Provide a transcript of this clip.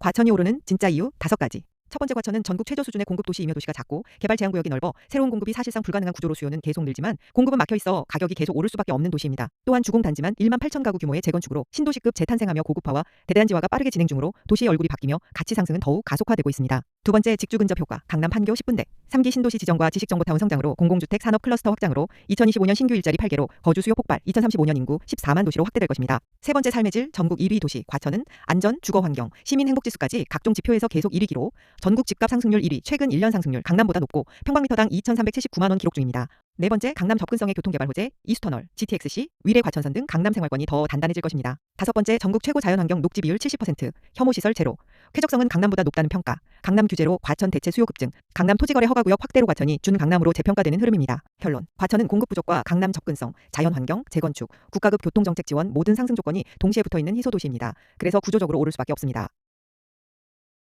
과천이 오르는 진짜 이유 다섯 가지. 첫 번째 과천은 전국 최저 수준의 공급 도시이며 도시가 작고 개발 제한 구역이 넓어 새로운 공급이 사실상 불가능한 구조로 수요는 계속 늘지만 공급은 막혀 있어 가격이 계속 오를 수밖에 없는 도시입니다. 또한 주공 단지만 1만 8천 가구 규모의 재건축으로 신도시급 재탄생하며 고급화와 대단지화가 빠르게 진행 중으로 도시의 얼굴이 바뀌며 가치 상승은 더욱 가속화되고 있습니다. 두 번째 직주 근접 효과 강남 판교 10분대 3기 신도시 지정과 지식정보타운 성장으로 공공주택 산업 클러스터 확장으로 2025년 신규 일자리 8개로 거주 수요 폭발 2035년 인구 14만 도시로 확대될 것입니다. 세 번째 삶의 질 전국 1위 도시 과천은 안전, 주거 환경, 시민 행복 지수까지 각종 지표에서 계속 1위기로 전국 집값 상승률 1위, 최근 1년 상승률 강남보다 높고 평방미터당 2,379만 원 기록 중입니다. 네 번째 강남 접근성의 교통개발 호재 이수터널, GTX-C, 위례 과천선 등 강남 생활권이 더 단단해질 것입니다. 다섯 번째 전국 최고 자연환경 녹지 비율 70%, 혐오시설 제로, 쾌적성은 강남보다 높다는 평가, 강남 규제로 과천 대체 수요 급증, 강남 토지거래 허가구역 확대로 과천이 준 강남으로 재평가되는 흐름입니다. 결론, 과천은 공급 부족과 강남 접근성, 자연환경, 재건축, 국가급 교통정책 지원 모든 상승 조건이 동시에 붙어있는 희소도시입니다. 그래서 구조적으로 오를 수밖에 없습니다.